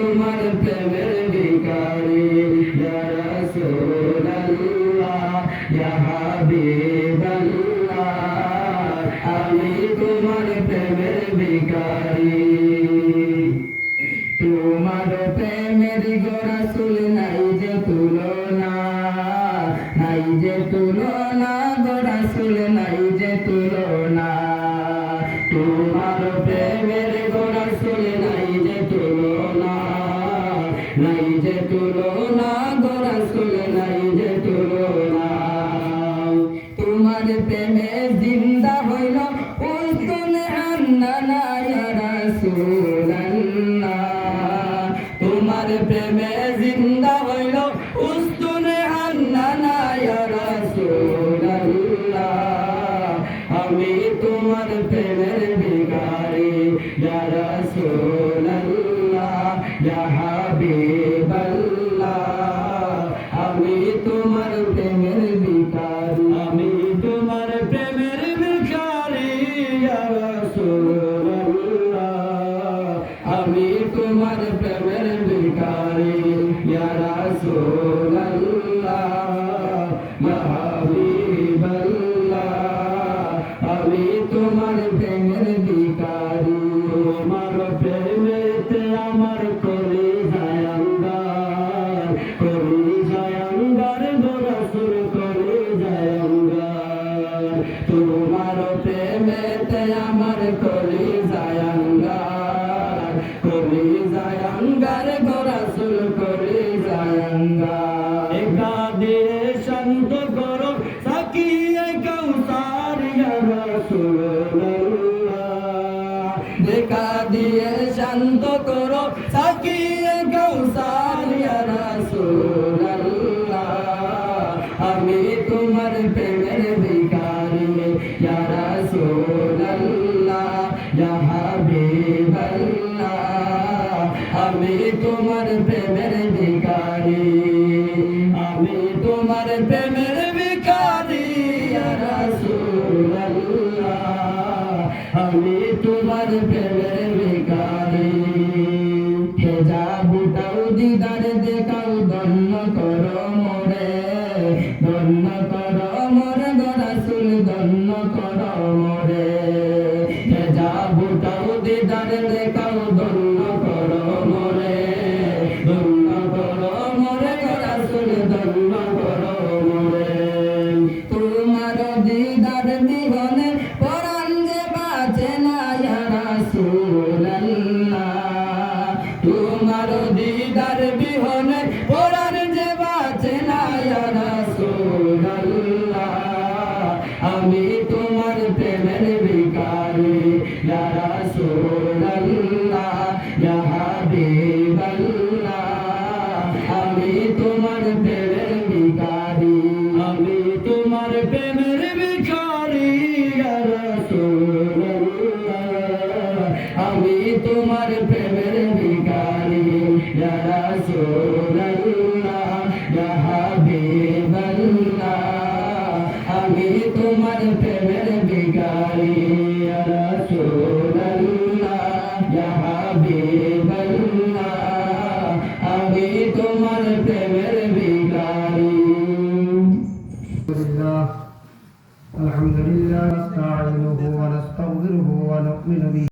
তোমার প্রেমের ভিখারি ইয়া যে তুলনা গোরাসুল নাই যে তুলনা তোমার প্রেমে জিন্দা হইল উলতুনে আন্নানা ইয়া রাসূলুল্লাহ তোমার প্রেমে জিন্দা তোমার প্রেমের ভিখারি ইয়া রাসূলুল্লাহ, ইয়া হাবিবাল্লাহ, আমি তোমার প্রেমের ভিখারি আমি তোমার প্রেমের ভিখারি ইয়া রাসূলুল্লাহ, আমি তোমার প্রেমের ভিখারি ইয়া রাসূলুল্লাহ। জায়াঙ্গার কলি জায়াঙ্গার গোরাসুর কলি জায়াঙ্গার তোমার প্রেমেতে আমার কলি জায়াঙ্গার কলি জায়াঙ্গার গোরাসুর কলি জায়াঙ্গার একা দিয়ে শান্ত করো সাকিয়ে ইয়া রাসূলুল্লাহ দেখা আমি তোমার প্রেমের ভিখারি আমি তোমার প্রেমের ভিখারি ইয়া রাসূলুল্লাহ আমি তোমার প্রেমের ভিখারি ধন্য কর মর গরাসুল ধন্য করো মোরে হেজাবুটাও দিদার দেখাও ধন্য কর মরে ধন্য কর মোরে গরাসুল ধন্য আমি তোমার প্রেমের ভিখারি। ইয়া রাসূলুল্লাহ ইয়া হাবিবাল্লাহ আমি তোমার প্রেমের ভিখারি। আমি তোমার প্রেমের ভিখারি ইয়া রাসূলুল্লাহ আমি তোমার প্রেমের ভিখারি। ইয়া রাসূলুল্লাহ ইয়া الحمد لله نستعينه ونستغفره ونؤمن به